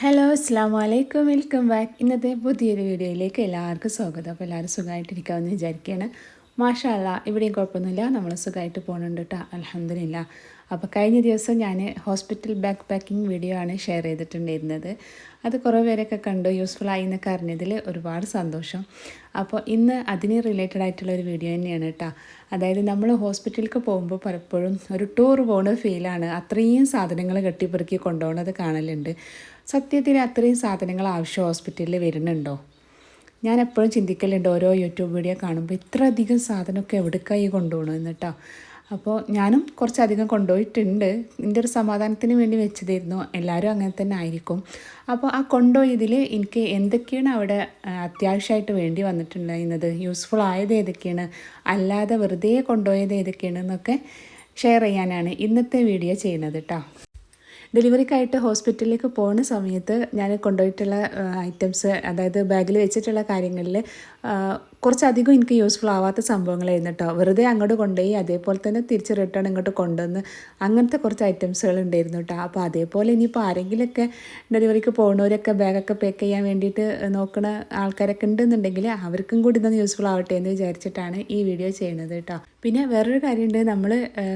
Hello അസ്സാം വലൈക്കും welcome back ഇന്നത്തെ പുതിയൊരു വീഡിയോയിലേക്ക് എല്ലാവർക്കും സ്വാഗതം. അപ്പോൾ എല്ലാവരും സുഖമായിട്ടിരിക്കാമെന്ന് വിചാരിക്കുകയാണ്. മാഷാല്ല ഇവിടെയും കുഴപ്പമൊന്നുമില്ല. നമ്മൾ സുഖമായിട്ട് പോകുന്നുണ്ട് കേട്ടോ അലഹമില്ല അപ്പോൾ കഴിഞ്ഞ ദിവസം ഞാൻ ഹോസ്പിറ്റൽ ബാക്ക് പാക്കിംഗ് വീഡിയോ ആണ് ഷെയർ ചെയ്തിട്ടുണ്ടായിരുന്നത്. അത് കുറേ പേരൊക്കെ കണ്ടു. യൂസ്ഫുൾ ആയി എന്നൊക്കെ അറിഞ്ഞതിൽ ഒരുപാട് സന്തോഷം. അപ്പോൾ ഇന്ന് അതിന് റിലേറ്റഡ് ആയിട്ടുള്ള ഒരു വീഡിയോ തന്നെയാണ് കേട്ടോ അതായത് നമ്മൾ ഹോസ്പിറ്റലിലേക്ക് പോകുമ്പോൾ പലപ്പോഴും ഒരു ടൂർ പോകുന്ന ഫീലാണ്. അത്രയും സാധനങ്ങൾ കെട്ടിപ്പെറുക്കി കൊണ്ടുപോകുന്നത് കാണലുണ്ട്. സത്യത്തിൽ അത്രയും സാധനങ്ങൾ ആവശ്യം ഹോസ്പിറ്റലിൽ വരുന്നുണ്ടോ? ഞാൻ എപ്പോഴും ചിന്തിക്കലുണ്ട് ഓരോ യൂട്യൂബ് വീഡിയോ കാണുമ്പോൾ ഇത്ര അധികം സാധനമൊക്കെ എവിടേക്കായി കൊണ്ടുപോകണം എന്നിട്ടോ. അപ്പോൾ ഞാനും കുറച്ചധികം കൊണ്ടുപോയിട്ടുണ്ട്. എന്റെ ഒരു സമാധാനത്തിന് വേണ്ടി വെച്ചതായിരുന്നു. എല്ലാവരും അങ്ങനെ തന്നെ ആയിരിക്കും. അപ്പോൾ ആ കൊണ്ടുപോയതിൽ എനിക്ക് എന്തൊക്കെയാണ് അവിടെ അത്യാവശ്യമായിട്ട് വേണ്ടി വന്നിട്ടുണ്ടായിരുന്നത്? യൂസ്ഫുൾ ആയത് ഏതൊക്കെയാണ്? അല്ലാതെ വെറുതെ കൊണ്ടുപോയത് ഏതൊക്കെയാണ് എന്നൊക്കെ ഷെയർ ചെയ്യാനാണ് ഇന്നത്തെ വീഡിയോ ചെയ്യുന്നത് കേട്ടോ. ഡെലിവറിക്കായിട്ട് ഹോസ്പിറ്റലിലേക്ക് പോകുന്ന സമയത്ത് ഞാൻ കൊണ്ടുപോയിട്ടുള്ള ഐറ്റംസ് അതായത് ബാഗിൽ വെച്ചിട്ടുള്ള കാര്യങ്ങളിൽ കുറച്ചധികം എനിക്ക് യൂസ്ഫുൾ ആവാത്ത സംഭവങ്ങളായിരുന്നു കേട്ടോ വെറുതെ അങ്ങോട്ട് കൊണ്ടുപോയി അതേപോലെ തന്നെ തിരിച്ച് റിട്ടേൺ ഇങ്ങോട്ട് കൊണ്ടുവന്ന് അങ്ങനത്തെ കുറച്ച് ഐറ്റംസുകൾ ഉണ്ടായിരുന്നു കേട്ടോ അപ്പോൾ അതേപോലെ ഇനിയിപ്പോൾ ആരെങ്കിലുമൊക്കെ ഡെലിവറിക്ക് പോകുന്നവരൊക്കെ ബാഗൊക്കെ പാക്ക് ചെയ്യാൻ വേണ്ടിയിട്ട് നോക്കുന്ന ആൾക്കാരൊക്കെ ഉണ്ടെന്നുണ്ടെങ്കിൽ അവർക്കും കൂടി ഇതൊന്ന് യൂസ്ഫുൾ ആവട്ടെ എന്ന് വിചാരിച്ചിട്ടാണ് ഈ വീഡിയോ ചെയ്യുന്നത് കേട്ടോ പിന്നെ വേറൊരു കാര്യമുണ്ട് നമ്മൾ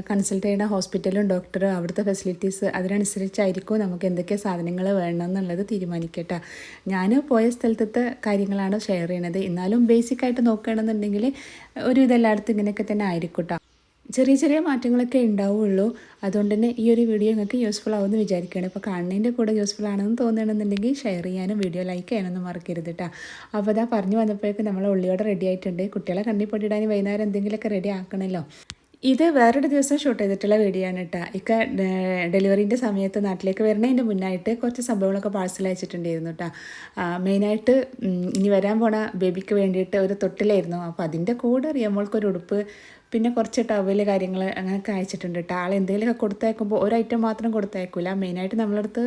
കൺസൾട്ട് ചെയ്യുന്ന ഹോസ്പിറ്റലും ഡോക്ടറും അവിടുത്തെ ഫെസിലിറ്റീസ് അതിനനുസരിച്ചായിരിക്കും നമുക്ക് എന്തൊക്കെ സാധനങ്ങൾ വേണം എന്നുള്ളത് തീരുമാനിക്കട്ടെ ഞാൻ പോയ സ്ഥലത്തെ കാര്യങ്ങളാണ് ഷെയർ ചെയ്യുന്നത് എന്നാലും ബേസിക് ആയിട്ട് നോക്കുകയാണെന്നുണ്ടെങ്കിൽ ഒരു ഇതെല്ലായിടത്തും ഇങ്ങനെയൊക്കെ തന്നെ ആയിരിക്കും ചെറിയ ചെറിയ മാറ്റങ്ങളൊക്കെ ഉണ്ടാവുള്ളൂ. അതുകൊണ്ട് തന്നെ ഈ ഒരു വീഡിയോ നിങ്ങൾക്ക് യൂസ്ഫുൾ ആവുമെന്ന് വിചാരിക്കുകയാണ്. ഇപ്പോൾ കാണുന്നതിന്റെ കൂടെ യൂസ്ഫുൾ ആണെന്ന് തോന്നുകയാണെന്നുണ്ടെങ്കിൽ ഷെയർ ചെയ്യാനും വീഡിയോ ലൈക്ക് ചെയ്യാനൊന്നും മറക്കരുത് കേട്ടോ അപ്പോൾ അതാ പറഞ്ഞു വന്നപ്പോഴേക്കും നമ്മൾ ഉള്ളിയോടെ റെഡി ആയിട്ടുണ്ട്. കുട്ടികളെ കണ്ണി പൊട്ടിയിടാൻ വൈകുന്നേരം എന്തെങ്കിലുമൊക്കെ റെഡി ആക്കണമല്ലോ. ഇത് വേറൊരു ദിവസം ഷൂട്ട് ചെയ്തിട്ടുള്ള വീഡിയോ ആണ് കേട്ടോ ഇക്ക ഡെലിവറിന്റെ സമയത്ത് നാട്ടിലേക്ക് വരുന്നതിന്റെ മുന്നായിട്ട് കുറച്ച് സംഭവങ്ങളൊക്കെ പാഴ്സൽ അയച്ചിട്ടുണ്ടായിരുന്നു കേട്ടോ മെയിനായിട്ട് ഇനി വരാൻ പോണ ബേബിക്ക് വേണ്ടിയിട്ട് ഒരു തൊട്ടിലായിരുന്നു. അപ്പോൾ അതിന്റെ കൂടെ റിയമോൾക്കൊരു ഉടുപ്പ് പിന്നെ കുറച്ച് ടവൽ കാര്യങ്ങൾ അങ്ങനെയൊക്കെ അയച്ചിട്ടുണ്ട് കേട്ടോ ആൾ എന്തെങ്കിലുമൊക്കെ കൊടുത്തയക്കുമ്പോൾ ഒരു ഐറ്റം മാത്രം കൊടുത്തയക്കില്ല മെയിനായിട്ട് നമ്മളടുത്ത്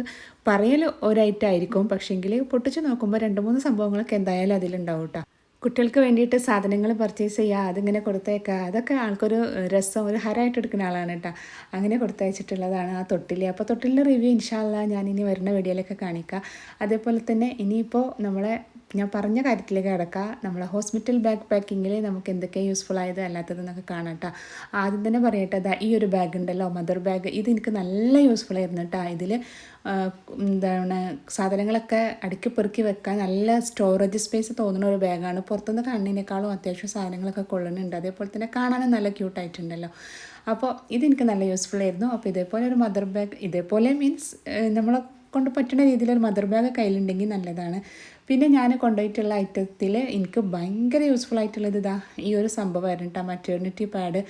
പറയൽ ഒരു ഐറ്റം ആയിരിക്കും. പക്ഷേങ്കിൽ പൊട്ടിച്ച് നോക്കുമ്പോൾ രണ്ട് മൂന്ന് സംഭവങ്ങളൊക്കെ എന്തായാലും അതിലുണ്ടാവും കേട്ടോ കുട്ടികൾക്ക് വേണ്ടിയിട്ട് സാധനങ്ങൾ പർച്ചേസ് ചെയ്യുക അതിങ്ങനെ കൊടുത്തേക്കുക അതൊക്കെ ആൾക്കൊരു രസം ഒരു ഹരമായിട്ട് എടുക്കുന്ന ആളാണ് കേട്ടോ. അങ്ങനെ കൊടുത്തയച്ചിട്ടുള്ളതാണ് ആ തൊട്ടിൽ അപ്പോൾ തൊട്ടിലിന്റെ റിവ്യൂ ഇൻഷാല്ല ഞാൻ ഇനി വരുന്ന വീഡിയോയിലൊക്കെ കാണിക്കുക അതേപോലെ തന്നെ ഇനിയിപ്പോൾ നമ്മളെ ഞാൻ പറഞ്ഞ കാര്യത്തിലേക്ക് കിടക്കുക നമ്മളെ ഹോസ്പിറ്റൽ ബാഗ് പാക്കിങ്ങിൽ നമുക്ക് എന്തൊക്കെ യൂസ്ഫുൾ ആയത് അല്ലാത്തതെന്നൊക്കെ കാണാം കേട്ടോ ആദ്യം തന്നെ പറയട്ടെ അതാ ഈ ഒരു ബാഗ് ഉണ്ടല്ലോ മദർ ബാഗ് ഇത് എനിക്ക് നല്ല യൂസ്ഫുൾ ആയിരുന്നു കേട്ടോ ഇതിൽ എന്താണ് സാധനങ്ങളൊക്കെ അടുക്കി പെറുക്കി വെക്കാൻ നല്ല സ്റ്റോറേജ് സ്പേസ് തോന്നുന്ന ഒരു ബാഗാണ് പുറത്തുനിന്ന് കണ്ണിനേക്കാളും അത്യാവശ്യം സാധനങ്ങളൊക്കെ കൊള്ളുന്നുണ്ട് അതേപോലെ തന്നെ കാണാനും നല്ല ക്യൂട്ടായിട്ടുണ്ടല്ലോ അപ്പോൾ ഇതെനിക്ക് നല്ല യൂസ്ഫുൾ ആയിരുന്നു. അപ്പോൾ ഇതേപോലെ ഒരു മദർ ബാഗ് ഇതേപോലെ മീൻസ് നമ്മളെ കൊണ്ട് പറ്റുന്ന രീതിയിൽ ഒരു മദർ ബാഗ് കയ്യിലുണ്ടെങ്കിൽ നല്ലതാണ്. പിന്നെ ഞാൻ കൊണ്ടുപോയിട്ടുള്ള ഐറ്റത്തിൽ എനിക്ക് ഭയങ്കര യൂസ്ഫുൾ ആയിട്ടുള്ളത് ഇതാ ഈ ഒരു സംഭവമായിരുന്നു കേട്ടോ മറ്റേർണിറ്റി പാഡ്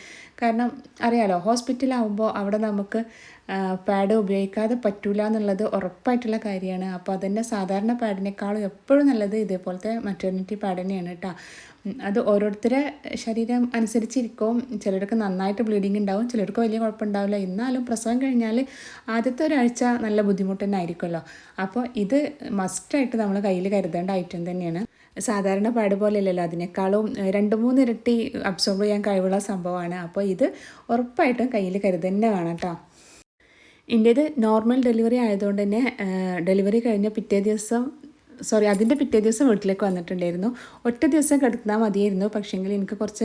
കാരണം അറിയാലോ ഹോസ്പിറ്റലാവുമ്പോൾ അവിടെ നമുക്ക് പാഡ് ഉപയോഗിക്കാതെ പറ്റൂല എന്നുള്ളത് ഉറപ്പായിട്ടുള്ള കാര്യമാണ്. അപ്പോൾ അതന്നെ സാധാരണ പാഡിനേക്കാളും എപ്പോഴും നല്ലത് ഇതേപോലത്തെ മറ്റേർണിറ്റി പാഡ് തന്നെയാണ് കേട്ടോ അത് ഓരോരുത്തരെ ശരീരം അനുസരിച്ചിരിക്കും. ചിലർക്ക് നന്നായിട്ട് ബ്ലീഡിങ് ഉണ്ടാവും. ചിലർക്ക് വലിയ കുഴപ്പമുണ്ടാവില്ല. എന്നാലും പ്രസവം കഴിഞ്ഞാൽ ആദ്യത്തെ ഒരാഴ്ച നല്ല ബുദ്ധിമുട്ട് തന്നെ ആയിരിക്കുമല്ലോ. അപ്പോൾ ഇത് മസ്റ്റായിട്ട് നമ്മൾ കയ്യിൽ കരുതേണ്ട ഐറ്റം തന്നെയാണ്. സാധാരണ പാട് പോലെയല്ലല്ലോ. അതിനേക്കാളും രണ്ട് മൂന്ന് ഇരട്ടി അബ്സോർബ് ചെയ്യാൻ കഴിവുള്ള സംഭവമാണ്. അപ്പോൾ ഇത് ഉറപ്പായിട്ടും കയ്യിൽ കരുതന്നെ വേണം കേട്ടോ. എന്റേത് നോർമൽ ഡെലിവറി ആയതുകൊണ്ട് തന്നെ ഡെലിവറി കഴിഞ്ഞ പിറ്റേ ദിവസം സോറി അതിന്റെ പിറ്റേ ദിവസം വീട്ടിലേക്ക് വന്നിട്ടുണ്ടായിരുന്നു. ഒറ്റ ദിവസം കിടന്നാൽ മതിയായിരുന്നു. പക്ഷേങ്കിൽ എനിക്ക് കുറച്ച്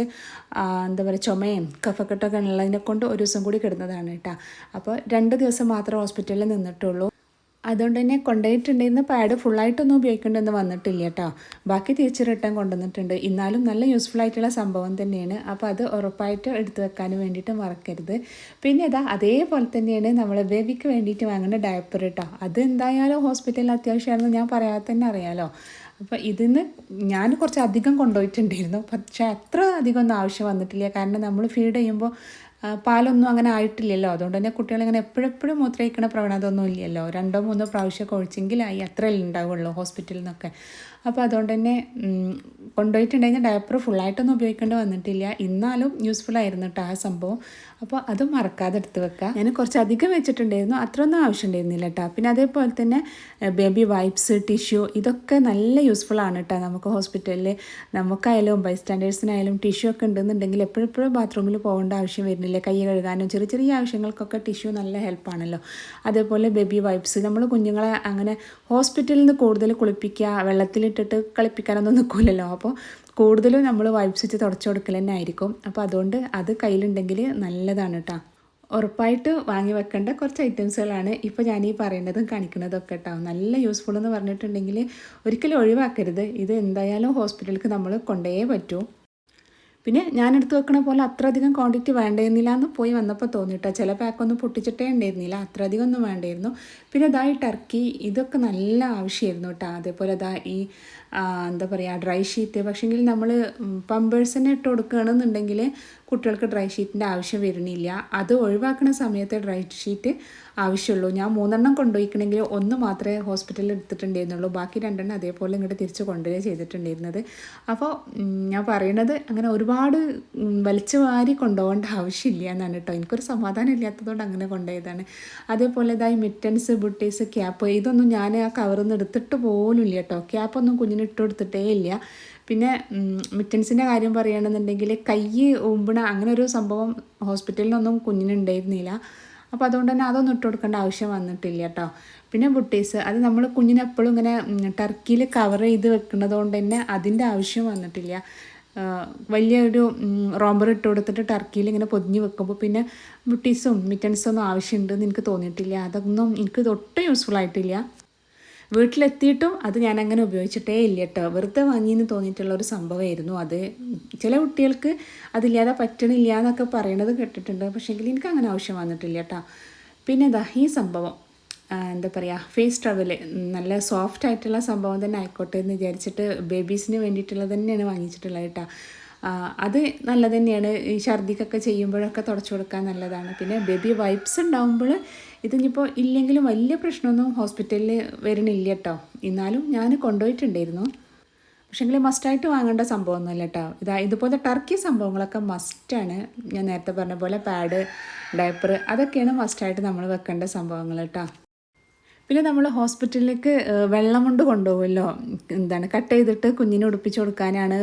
എന്താ പറയുക ചുമയും കഫക്കെട്ടൊക്കെ ഉള്ളതിനെ കൊണ്ട് ഒരു ദിവസം കൂടി കിടന്നതാണ് കേട്ടോ. അപ്പോൾ രണ്ട് ദിവസം മാത്രമേ ഹോസ്പിറ്റലിൽ നിന്നിട്ടുള്ളൂ. അതുകൊണ്ട് തന്നെ കൊണ്ടുപോയിട്ടുണ്ടെന്ന് പാഡ് ഫുള്ളായിട്ടൊന്നും ഉപയോഗിക്കേണ്ടെന്ന് വന്നിട്ടില്ല കേട്ടോ. ബാക്കി തിരിച്ച് റിട്ടേൺ കൊണ്ടുവന്നിട്ടുണ്ട്. എന്നാലും നല്ല യൂസ്ഫുൾ ആയിട്ടുള്ള സംഭവം തന്നെയാണ്. അപ്പോൾ അത് ഉറപ്പായിട്ട് എടുത്തു വെക്കാനും വേണ്ടിയിട്ട് മറക്കരുത്. പിന്നെ ഇതാ അതേപോലെ തന്നെയാണ് നമ്മൾ ബേബിക്ക് വേണ്ടിയിട്ട് വാങ്ങുന്ന ഡയപ്പർ കേട്ടോ. അത് എന്തായാലും ഹോസ്പിറ്റലിൽ അത്യാവശ്യമാണെന്ന് ഞാൻ പറയാതെ തന്നെ അറിയാലോ. അപ്പോൾ ഇതിന്ന് ഞാൻ കുറച്ച് അധികം കൊണ്ടുപോയിട്ടുണ്ടായിരുന്നു. പക്ഷേ അത്ര അധികം ഒന്നും ആവശ്യം വന്നിട്ടില്ല. കാരണം നമ്മൾ ഫീഡ് ചെയ്യുമ്പോൾ പാലൊന്നും അങ്ങനെ ആയിട്ടില്ലല്ലോ. അതുകൊണ്ട് തന്നെ കുട്ടികളിങ്ങനെ എപ്പോഴെപ്പോഴും മൂത്രയിക്കണ പ്രവണത ഒന്നും ഇല്ലല്ലോ. രണ്ടോ മൂന്നോ പ്രാവശ്യമൊക്കെ ഒഴിച്ചെങ്കിലായി അത്രയല്ലേ ഉണ്ടാവുള്ളൂ ഹോസ്പിറ്റലിൽ നിന്നൊക്കെ. അപ്പോൾ അതുകൊണ്ട് തന്നെ കൊണ്ടുപോയിട്ടുണ്ടെങ്കിൽ ഡയപ്പർ ഫുള്ളായിട്ടൊന്നും ഉപയോഗിക്കേണ്ടി വന്നിട്ടില്ല. എന്നാലും യൂസ്ഫുൾ ആയിരുന്നു കേട്ടോ ആ സംഭവം. അപ്പോൾ അത് മറക്കാതെ എടുത്ത് വെക്കുക ഞാൻ കുറച്ച് അധികം വെച്ചിട്ടുണ്ടായിരുന്നു. അത്രയൊന്നും ആവശ്യം ഉണ്ടായിരുന്നില്ല കേട്ടോ പിന്നെ അതേപോലെ തന്നെ ബേബി വൈപ്സ് ടിഷ്യൂ ഇതൊക്കെ നല്ല യൂസ്ഫുൾ ആണ് കേട്ടോ നമുക്ക് ഹോസ്പിറ്റലിൽ നമുക്കായാലും ബൈ സ്റ്റാൻഡേർഡ്സിനായാലും ടിഷ്യൂ ഒക്കെ ഉണ്ടെന്നുണ്ടെങ്കിൽ എപ്പോഴെപ്പോഴും ബാത്റൂമിൽ പോകേണ്ട ആവശ്യം വരുന്നില്ല. കൈ കഴുകാനും ചെറിയ ചെറിയ ആവശ്യങ്ങൾക്കൊക്കെ ടിഷ്യൂ നല്ല ഹെൽപ്പാണല്ലോ അതേപോലെ ബേബി വൈപ്സ് നമ്മൾ കുഞ്ഞുങ്ങളെ അങ്ങനെ ഹോസ്പിറ്റലിൽ നിന്ന് കൂടുതൽ കുളിപ്പിക്കുക വെള്ളത്തിലിട്ടിട്ട് കളിപ്പിക്കാനൊന്നും നിൽക്കില്ലല്ലോ അപ്പോൾ കൂടുതലും നമ്മൾ വൈപ്പ് വെച്ച് തുടച്ചു കൊടുക്കൽ തന്നെ ആയിരിക്കും അപ്പോൾ അതുകൊണ്ട് അത് കയ്യിലുണ്ടെങ്കിൽ നല്ലതാണ് കേട്ടോ ഉറപ്പായിട്ട് വാങ്ങി വെക്കേണ്ട കുറച്ച് ഐറ്റംസുകളാണ് ഇപ്പോൾ ഞാൻ ഈ പറയുന്നതും കാണിക്കുന്നതൊക്കെ കേട്ടോ നല്ല യൂസ്ഫുൾ എന്ന് പറഞ്ഞിട്ടുണ്ടെങ്കിൽ ഒരിക്കലും ഒഴിവാക്കരുത്. ഇത് എന്തായാലും ഹോസ്പിറ്റലിലേക്ക് നമ്മൾ കൊണ്ടേ പറ്റൂ. പിന്നെ ഞാൻ എടുത്ത് വെക്കണ പോലെ അത്ര അധികം ക്വാണ്ടിറ്റി വേണ്ടിയിരുന്നില്ല എന്ന് പോയി വന്നപ്പോൾ തോന്നിട്ടോ ചില പാക്കൊന്നും പൊട്ടിച്ചിട്ടേ ഉണ്ടായിരുന്നില്ല അത്ര അധികം ഒന്നും വേണ്ടായിരുന്നു പിന്നെ ഇതായി ടർക്കി ഇതൊക്കെ നല്ല ആവശ്യമായിരുന്നു കേട്ടോ അതേപോലെ ഇതാ ഈ എന്താ പറയുക ഡ്രൈ ഷീറ്റ് പക്ഷേങ്കിൽ നമ്മൾ പമ്പേഴ്സിനെ ഇട്ട് കൊടുക്കുകയാണെന്നുണ്ടെങ്കിൽ കുട്ടികൾക്ക് ഡ്രൈ ഷീറ്റിന്റെ ആവശ്യം വരുന്നില്ല. അത് ഒഴിവാക്കുന്ന സമയത്ത് ഡ്രൈ ഷീറ്റ് ആവശ്യമുള്ളൂ. ഞാൻ മൂന്നെണ്ണം കൊണ്ടുപോയിക്കണമെങ്കിൽ ഒന്ന് മാത്രമേ ഹോസ്പിറ്റലിൽ എടുത്തിട്ടുണ്ടായിരുന്നുള്ളൂ. ബാക്കി രണ്ടെണ്ണം അതേപോലെ ഇങ്ങോട്ട് തിരിച്ച് കൊണ്ടുവരിക ചെയ്തിട്ടുണ്ടായിരുന്നത്. അപ്പോൾ ഞാൻ പറയണത് അങ്ങനെ ഒരുപാട് വലിച്ചു വാരി കൊണ്ടുപോകേണ്ട ആവശ്യമില്ല എന്നാണ് കേട്ടോ. എനിക്കൊരു സമാധാനം ഇല്ലാത്തതുകൊണ്ട് അങ്ങനെ കൊണ്ടുപോയതാണ്. അതേപോലെ ഇതായി മിറ്റൻസ് ബുട്ടീസ് ക്യാപ്പ് ഇതൊന്നും ഞാൻ ആ കവറിൽ നിന്ന് എടുത്തിട്ട് പോലും ഇല്ല കേട്ടോ ക്യാപ്പൊന്നും കുഞ്ഞിന് ഇട്ട് കൊടുത്തിട്ടേ ഇല്ല പിന്നെ മിറ്റൻസിന്റെ കാര്യം പറയുകയാണെന്നുണ്ടെങ്കിൽ കൈ ഊമ്പണ അങ്ങനെ ഒരു സംഭവം ഹോസ്പിറ്റലിലൊന്നും കുഞ്ഞിനുണ്ടായിരുന്നില്ല. അപ്പോൾ അതുകൊണ്ട് തന്നെ അതൊന്നും ഇട്ട് കൊടുക്കേണ്ട ആവശ്യം വന്നിട്ടില്ല കേട്ടോ. പിന്നെ ബുട്ടീസ് അത് നമ്മൾ കുഞ്ഞിനെപ്പോഴും ഇങ്ങനെ ടർക്കിയിൽ കവർ ചെയ്ത് വെക്കുന്നത് കൊണ്ട് തന്നെ അതിന്റെ ആവശ്യം വന്നിട്ടില്ല. വലിയൊരു റോംബർ ഇട്ട് കൊടുത്തിട്ട് ടർക്കിയിൽ ഇങ്ങനെ പൊതിഞ്ഞ് വെക്കുമ്പോൾ പിന്നെ ബുട്ടീസും മിറ്റൻസും ഒന്നും ആവശ്യമുണ്ടെന്ന് എനിക്ക് തോന്നിയിട്ടില്ല. അതൊന്നും എനിക്ക് ഒട്ടും യൂസ്ഫുൾ ആയിട്ടില്ല. വീട്ടിലെത്തിയിട്ടും അത് ഞാൻ അങ്ങനെ ഉപയോഗിച്ചിട്ടേ ഇല്ല കേട്ടോ. വെറുതെ വാങ്ങിയെന്ന് തോന്നിയിട്ടുള്ള ഒരു സംഭവമായിരുന്നു അത്. ചില കുട്ടികൾക്ക് അതില്ലാതെ പറ്റണില്ല എന്നൊക്കെ പറയണത് കേട്ടിട്ടുണ്ട്. പക്ഷേങ്കിൽ എനിക്ക് അങ്ങനെ ആവശ്യം വന്നിട്ടില്ല കേട്ടോ. പിന്നെ ഇതാ ഈ സംഭവം. എന്താ പറയുക ഫേസ് ട്രവൽ നല്ല സോഫ്റ്റ് ആയിട്ടുള്ള സംഭവം തന്നെ ആയിക്കോട്ടെ എന്ന് വിചാരിച്ചിട്ട് ബേബീസിന് വേണ്ടിയിട്ടുള്ളത് തന്നെയാണ് വാങ്ങിച്ചിട്ടുള്ളത് കേട്ടോ. അത് നല്ല തന്നെയാണ്. ഈ ഛർദിക്കൊക്കെ ചെയ്യുമ്പോഴൊക്കെ തുടച്ചു കൊടുക്കാൻ നല്ലതാണ്. പിന്നെ ബേബി വൈപ്സ് ഉണ്ടാകുമ്പോൾ ഇതിനിപ്പോൾ ഇല്ലെങ്കിലും വലിയ പ്രശ്നമൊന്നും ഹോസ്പിറ്റലിൽ വരണില്ല കേട്ടോ എന്നാലും ഞാൻ കൊണ്ടുപോയിട്ടുണ്ടായിരുന്നു. പക്ഷേങ്കിൽ മസ്റ്റായിട്ട് വാങ്ങേണ്ട സംഭവമൊന്നുമില്ല കേട്ടോ ഇതാ ഇതുപോലെ ടർക്കി സംഭവങ്ങളൊക്കെ മസ്റ്റാണ്. ഞാൻ നേരത്തെ പറഞ്ഞ പോലെ പാഡ് ഡയപ്പർ അതൊക്കെയാണ് മസ്റ്റായിട്ട് നമ്മൾ വെക്കേണ്ട സംഭവങ്ങൾ കേട്ടോ പിന്നെ നമ്മൾ ഹോസ്പിറ്റലിലേക്ക് വെള്ളം കൊണ്ട് കൊണ്ടുപോകുമല്ലോ എന്താണ് കട്ട് ചെയ്തിട്ട് കുഞ്ഞിനെ ഉടുപ്പിച്ച് കൊടുക്കാനാണ്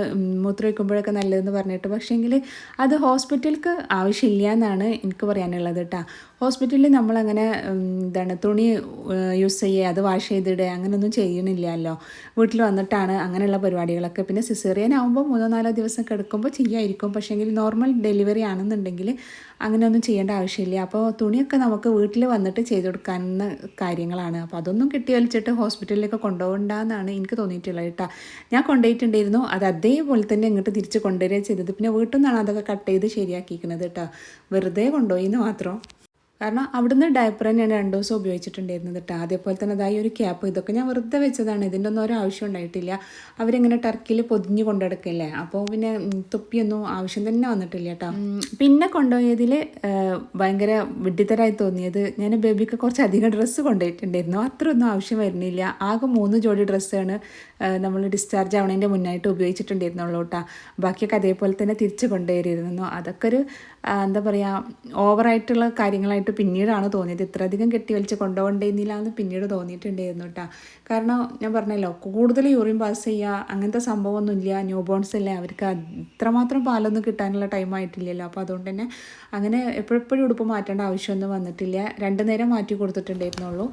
മൂത്ര വയ്ക്കുമ്പോഴൊക്കെ നല്ലതെന്ന് പറഞ്ഞിട്ട്. പക്ഷേങ്കിൽ അത് ഹോസ്പിറ്റലിലേക്ക് ആവശ്യമില്ല എന്നാണ് എനിക്ക് പറയാനുള്ളത് കേട്ടോ ഹോസ്പിറ്റലിൽ നമ്മളങ്ങനെ എന്താണ് തുണി യൂസ് ചെയ്യുക അത് വാഷ് ചെയ്തിടുക അങ്ങനെയൊന്നും ചെയ്യണില്ലല്ലോ വീട്ടിൽ വന്നിട്ടാണ് അങ്ങനെയുള്ള പരിപാടികളൊക്കെ. പിന്നെ സിസേറിയൻ ആകുമ്പോൾ മൂന്നോ നാലോ ദിവസം കിടക്കുമ്പോൾ ചെയ്യായിരിക്കും. പക്ഷേങ്കിൽ നോർമൽ ഡെലിവറി ആണെന്നുണ്ടെങ്കിൽ അങ്ങനെയൊന്നും ചെയ്യേണ്ട ആവശ്യമില്ല. അപ്പോൾ തുണിയൊക്കെ നമുക്ക് വീട്ടിൽ വന്നിട്ട് ചെയ്തു കൊടുക്കാവുന്ന കാര്യങ്ങളാണ് അപ്പോൾ അതൊന്നും കിട്ടി വലിച്ചിട്ട് ഹോസ്പിറ്റലിലേക്ക് കൊണ്ടുപോകണ്ടെന്നാണ് എനിക്ക് തോന്നിയിട്ടുള്ളത് കേട്ടോ. ഞാൻ കൊണ്ടുപോയിട്ടുണ്ടായിരുന്നു. അത് അതേപോലെ തന്നെ ഇങ്ങോട്ട് തിരിച്ച് കൊണ്ടുവരിക ചെയ്തത്. പിന്നെ വീട്ടിൽ നിന്നാണ് അതൊക്കെ കട്ട് ചെയ്ത് ശരിയാക്കിയിരിക്കുന്നത് കേട്ടോ. വെറുതെ കൊണ്ടുപോയി എന്ന് മാത്രം. കാരണം അവിടുന്ന് ഡയപ്പർ തന്നെയാണ് രണ്ട് ദിവസം ഉപയോഗിച്ചിട്ടുണ്ടായിരുന്നത് കേട്ടോ അതേപോലെ തന്നെ അതായി ഒരു ക്യാപ്പ് ഇതൊക്കെ ഞാൻ വെറുതെ വെച്ചതാണ്. ഇതിന്റെ ഒന്നും ഒരു ആവശ്യം ഉണ്ടായിട്ടില്ല. അവരിങ്ങനെ ടർക്കിയിൽ പൊതിഞ്ഞ് കൊണ്ടെടുക്കില്ലേ അപ്പോൾ പിന്നെ തുപ്പിയൊന്നും ആവശ്യം തന്നെ വന്നിട്ടില്ല കേട്ടോ പിന്നെ കൊണ്ടുപോയതിൽ ഭയങ്കര വിഡ്ഢിത്തരായി തോന്നിയത് ഞാൻ ബേബിക്ക് കുറച്ച് അധികം ഡ്രസ്സ് കൊണ്ടുപോയിട്ടുണ്ടായിരുന്നു. അത്രയൊന്നും ആവശ്യം വരുന്നില്ല. ആകെ മൂന്ന് ജോഡി ഡ്രസ്സാണ് നമ്മൾ ഡിസ്ചാർജ് ആവണതിന്റെ മുന്നായിട്ട് ഉപയോഗിച്ചിട്ടുണ്ടായിരുന്നുള്ളൂ കേട്ടോ ബാക്കിയൊക്കെ അതേപോലെ തന്നെ തിരിച്ച് കൊണ്ടുവരുന്നു അതൊക്കെ ഒരു എന്താ പറയുക ഓവറായിട്ടുള്ള കാര്യങ്ങളായിട്ട് പിന്നീടാണ് തോന്നിയത്. ഇത്രയധികം കെട്ടി വലിച്ച് കൊണ്ടുപോകേണ്ടിയിരുന്നില്ല എന്ന് പിന്നീട് തോന്നിയിട്ടുണ്ടായിരുന്നു കേട്ടോ. കാരണം ഞാൻ പറഞ്ഞല്ലോ കൂടുതൽ യൂറിൻ പാസ് ചെയ്യുക അങ്ങനത്തെ സംഭവമൊന്നുമില്ല. ന്യൂ ബോൺസ് അല്ലേ അവർക്ക് ഇത്രമാത്രം പാലൊന്നും കിട്ടാനുള്ള ടൈം ആയിട്ടില്ലല്ലോ. അപ്പോൾ അതുകൊണ്ട് തന്നെ അങ്ങനെ എപ്പോഴെപ്പോഴും ഉടുപ്പ് മാറ്റേണ്ട ആവശ്യമൊന്നും വന്നിട്ടില്ല. രണ്ട് നേരം മാറ്റി കൊടുത്തിട്ടുണ്ടായിരുന്നുള്ളൂ.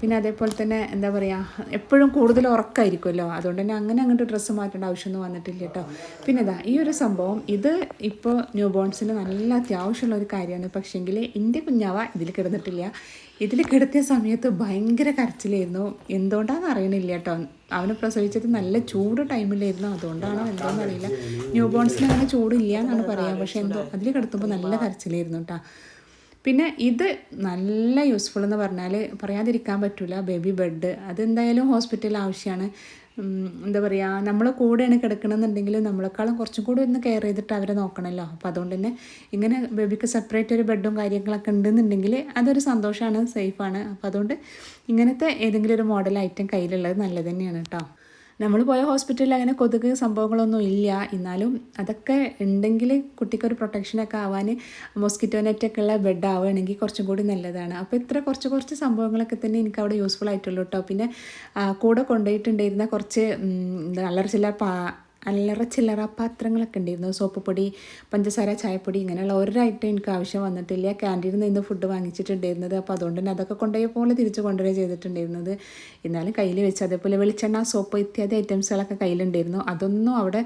പിന്നെ അതേപോലെ തന്നെ എന്താ പറയുക എപ്പോഴും കൂടുതൽ ഉറക്കമായിരിക്കുമല്ലോ അതുകൊണ്ട് തന്നെ അങ്ങനെ അങ്ങോട്ട് ഡ്രസ്സ് മാറ്റേണ്ട ആവശ്യമൊന്നും വന്നിട്ടില്ല കേട്ടോ. പിന്നെ ഇതാ ഈ ഒരു സംഭവം ഇത് ഇപ്പോൾ ന്യൂ ബോൺസിന് നല്ല അത്യാവശ്യമുള്ള ഒരു കാര്യമാണ്. പക്ഷേങ്കിൽ എന്റെ കുഞ്ഞാവ ഇതിൽ കിടന്നിട്ടില്ല. ഇതിൽ കിടത്തിയ സമയത്ത് ഭയങ്കര കരച്ചിലായിരുന്നു. എന്തുകൊണ്ടാണെന്ന് അറിയണില്ല കേട്ടോ. അവനെ പ്രസവിച്ചത് നല്ല ചൂട് ടൈമിലായിരുന്നു അതുകൊണ്ടാണോ എന്താണെന്ന് അറിയില്ല ന്യൂ ബോൺസിന് അങ്ങനെ ചൂടില്ല എന്നാണ് പറയുക പക്ഷേ എന്തോ അതിൽ കിടത്തുമ്പോൾ നല്ല കരച്ചിലായിരുന്നു കേട്ടോ. പിന്നെ ഇത് നല്ല യൂസ്ഫുൾ എന്ന് പറഞ്ഞാൽ പറയാതിരിക്കാൻ പറ്റില്ല ബേബി ബെഡ് അതെന്തായാലും ഹോസ്പിറ്റലിൽ ആവശ്യമാണ് എന്താ പറയുക നമ്മൾ കൂടെയാണ് കിടക്കണമെന്നുണ്ടെങ്കിൽ നമ്മളെക്കാളും കുറച്ചും കൂടി ഒന്ന് കെയർ ചെയ്തിട്ട് അവരെ നോക്കണമല്ലോ അപ്പോൾ അതുകൊണ്ട് തന്നെ ഇങ്ങനെ ബേബിക്ക് സെപ്പറേറ്റ് ഒരു ബെഡും കാര്യങ്ങളൊക്കെ ഉണ്ടെന്നുണ്ടെങ്കിൽ അതൊരു സന്തോഷമാണ് സേഫാണ് അപ്പോൾ അതുകൊണ്ട് ഇങ്ങനത്തെ ഏതെങ്കിലും ഒരു മോഡൽ ഐറ്റം കയ്യിലുള്ളത് നല്ലത് തന്നെയാണ് കേട്ടോ നമ്മൾ പോയ ഹോസ്പിറ്റലിൽ അങ്ങനെ കൊതുക് സംഭവങ്ങളൊന്നും ഇല്ല. എന്നാലും അതൊക്കെ ഉണ്ടെങ്കിൽ കുട്ടിക്കൊരു പ്രൊട്ടക്ഷനൊക്കെ ആവാൻ മോസ്കിറ്റോ നെറ്റൊക്കെ ഉള്ള ബെഡ് ആവുകയാണെങ്കിൽ കുറച്ചും കൂടി നല്ലതാണ്. അപ്പോൾ ഇത്ര കുറച്ച് കുറച്ച് സംഭവങ്ങളൊക്കെ തന്നെ എനിക്ക് അവിടെ യൂസ്ഫുൾ ആയിട്ടുള്ളൂ കേട്ടോ പിന്നെ കൂടെ കൊണ്ടുപോയിട്ടുണ്ടായിരുന്ന കുറച്ച് നല്ല ചില പാ അല്ലറ ചില്ലറ പാത്രങ്ങളൊക്കെ ഉണ്ടായിരുന്നു. സോപ്പ് പൊടി പഞ്ചസാര ചായപ്പൊടി ഇങ്ങനെയുള്ള ഒരു ഐറ്റം എനിക്ക് ആവശ്യം വന്നിട്ടില്ല. ക്യാന്റീനിൽ നിന്ന് ഫുഡ് വാങ്ങിച്ചിട്ടുണ്ടായിരുന്നത്. അപ്പോൾ അതുകൊണ്ട് തന്നെ അതൊക്കെ കൊണ്ടുപോയപ്പോൾ തിരിച്ച് കൊണ്ടുവരിക ചെയ്തിട്ടുണ്ടായിരുന്നത്. എന്നാലും കയ്യിൽ വെച്ച് അതേപോലെ വെളിച്ചെണ്ണ സോപ്പ് ഇത്യാദി ഐറ്റംസുകളൊക്കെ കയ്യിലുണ്ടായിരുന്നു. അതൊന്നും അവിടെ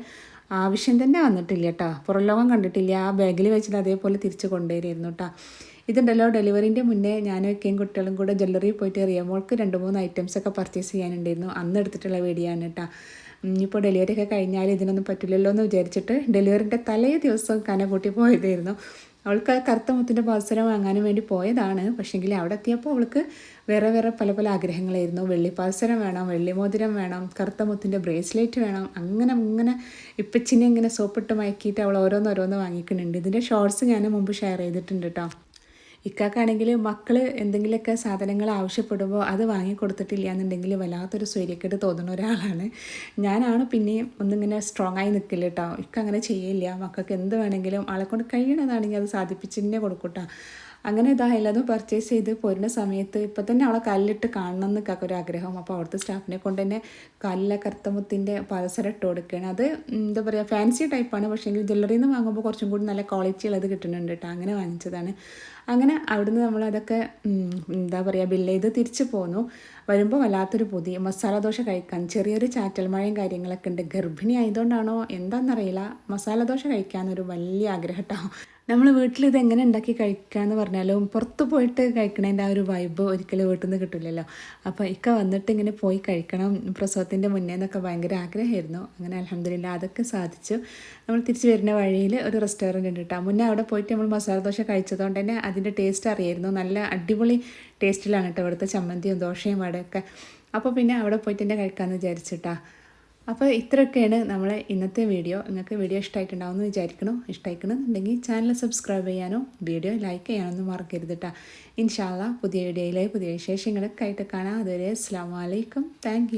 ആവശ്യം തന്നെ വന്നിട്ടില്ല കേട്ടോ പുറം ലോകം കണ്ടിട്ടില്ല. ആ ബാഗിൽ വെച്ചിട്ട് അതേപോലെ തിരിച്ച് കൊണ്ടുവരുമായിരുന്നു കേട്ടോ ഇതുണ്ടല്ലോ ഡെലിവറിന്റെ മുന്നേ ഞാനും ഒക്കെയും കുട്ടികളും കൂടെ ജ്വല്ലറിയിൽ പോയിട്ട് റിയമോൾക്ക് രണ്ട് മൂന്ന് ഐറ്റംസ് ഒക്കെ പർച്ചേസ് ചെയ്യാനുണ്ടായിരുന്നു. അന്ന് എടുത്തിട്ടുള്ള വീഡിയോ ആണ് കേട്ടോ ഇനിയിപ്പോൾ ഡെലിവറി ഒക്കെ കഴിഞ്ഞാൽ ഇതിനൊന്നും പറ്റില്ലല്ലോ എന്ന് വിചാരിച്ചിട്ട് ഡെലിവറിന്റെ തലേ ദിവസം കനകൂട്ടി പോയതായിരുന്നു. അവൾക്ക് കറുത്ത മുത്തിന്റെ പാത്സരം വാങ്ങാനും വേണ്ടി പോയതാണ്. പക്ഷേങ്കിൽ അവിടെ എത്തിയപ്പോൾ അവൾക്ക് വേറെ വേറെ പല പല ആഗ്രഹങ്ങളായിരുന്നു. വെള്ളി പാത്സരം വേണം വെള്ളി മോതിരം വേണം കറുത്ത മുത്തിന്റെ ബ്രേസ്ലെറ്റ് വേണം. അങ്ങനെ അങ്ങനെ ഇപ്പച്ചിനെ ഇങ്ങനെ സോപ്പിട്ട് മയക്കിയിട്ട് അവൾ ഓരോന്നോരോന്ന് വാങ്ങിക്കുന്നുണ്ട്. ഇതിന്റെ ഷോർട്സ് ഞാൻ മുമ്പ് ഷെയർ ചെയ്തിട്ടുണ്ട് കേട്ടോ ഇക്കാക്കാണെങ്കിൽ മക്കൾ എന്തെങ്കിലുമൊക്കെ സാധനങ്ങൾ ആവശ്യപ്പെടുമ്പോൾ അത് വാങ്ങിക്കൊടുത്തിട്ടില്ല എന്നുണ്ടെങ്കിൽ വല്ലാത്തൊരു സ്വൈര്യക്കേട് തോന്നുന്ന ഒരാളാണ്. ഞാനാണ് പിന്നെയും ഒന്നിങ്ങനെ സ്ട്രോങ് ആയി നിൽക്കില്ല കേട്ടോ ഇക്ക അങ്ങനെ ചെയ്യില്ല മക്കൾക്ക് എന്ത് വേണമെങ്കിലും ആളെ കൊണ്ട് കഴിയണതാണെങ്കിൽ അത് സാധിപ്പിച്ച് തന്നെ കൊടുക്കൂട്ടോ അങ്ങനെ ഇതാ എല്ലാതും പർച്ചേസ് ചെയ്ത് പോരുന്ന സമയത്ത് ഇപ്പം തന്നെ അവളെ കല്ലിട്ട് കാണണം എന്നൊക്കെ ഒരു ആഗ്രഹം. അപ്പോൾ അവിടുത്തെ സ്റ്റാഫിനെ കൊണ്ട് തന്നെ കല്ല കർത്തമത്തിന്റെ പലസരം ഇട്ട് കൊടുക്കുകയാണ്. അത് എന്താ പറയുക ഫാൻസി ടൈപ്പാണ് പക്ഷേ എങ്കിൽ ജ്വല്ലറിയിൽ നിന്ന് വാങ്ങുമ്പോൾ കുറച്ചും കൂടി നല്ല ക്വാളിറ്റി ഉള്ളത് കിട്ടുന്നുണ്ട് കേട്ടോ. അങ്ങനെ വാങ്ങിച്ചതാണ്. അങ്ങനെ അവിടുന്ന് നമ്മൾ അതൊക്കെ എന്താ പറയുക ബില്ല് ചെയ്ത് തിരിച്ചു പോന്നു. വരുമ്പോൾ വല്ലാത്തൊരു പുതിയ മസാല ദോശ കഴിക്കാൻ ചെറിയൊരു ചാറ്റൽ മഴയും കാര്യങ്ങളൊക്കെ ഉണ്ട്. ഗർഭിണി ആയതുകൊണ്ടാണോ? എന്താണെന്നറിയില്ല മസാല ദോശ കഴിക്കാനൊരു വലിയ ആഗ്രഹം കേട്ടോ നമ്മൾ വീട്ടിൽ ഇത് എങ്ങനെ ഉണ്ടാക്കി കഴിക്കുക എന്ന് പറഞ്ഞാലും പുറത്ത് പോയിട്ട് കഴിക്കണതിന്റെ ആ ഒരു വൈബ് ഒരിക്കലും വീട്ടിൽ നിന്ന് കിട്ടില്ലല്ലോ അപ്പോൾ ഇക്ക വന്നിട്ട് ഇങ്ങനെ പോയി കഴിക്കണം പ്രസവത്തിന്റെ മുന്നേ എന്നൊക്കെ ഭയങ്കര ആഗ്രഹമായിരുന്നു. അങ്ങനെ അലഹമ്മദില്ല അതൊക്കെ സാധിച്ചു. നമ്മൾ തിരിച്ച് വരുന്ന വഴിയിൽ ഒരു റെസ്റ്റോറന്റ് ഉണ്ട് കേട്ടോ മുന്നേ അവിടെ പോയിട്ട് നമ്മൾ മസാല ദോശ കഴിച്ചതുകൊണ്ട് തന്നെ അതിന്റെ ടേസ്റ്റ് അറിയായിരുന്നു. നല്ല അടിപൊളി ടേസ്റ്റിലാണ് കേട്ടോ ഇവിടുത്തെ ചമ്മന്തിയും ദോശയും വടയൊക്കെ. അപ്പോൾ പിന്നെ അവിടെ പോയിട്ട് തന്നെ കഴിക്കാമെന്ന് വിചാരിച്ചിട്ടാ അപ്പോൾ ഇത്രയൊക്കെയാണ് നമ്മളെ ഇന്നത്തെ വീഡിയോ. നിങ്ങൾക്ക് വീഡിയോ ഇഷ്ടമായിട്ടുണ്ടാവും എന്ന് വിചാരിക്കണം ഇഷ്ടമായിക്കണമെന്നുണ്ടെങ്കിൽ ചാനൽ സബ്സ്ക്രൈബ് ചെയ്യാനോ വീഡിയോ ലൈക്ക് ചെയ്യാനോ ചെയ്യാനൊന്നും മറക്കരുത് കേട്ടോ ഇൻഷാല്ല പുതിയ വീഡിയോയിലെ പുതിയ വിശേഷങ്ങളൊക്കെ ആയിട്ട് കാണാം. അതുവരെ അസ്സാം വലൈക്കും താങ്ക്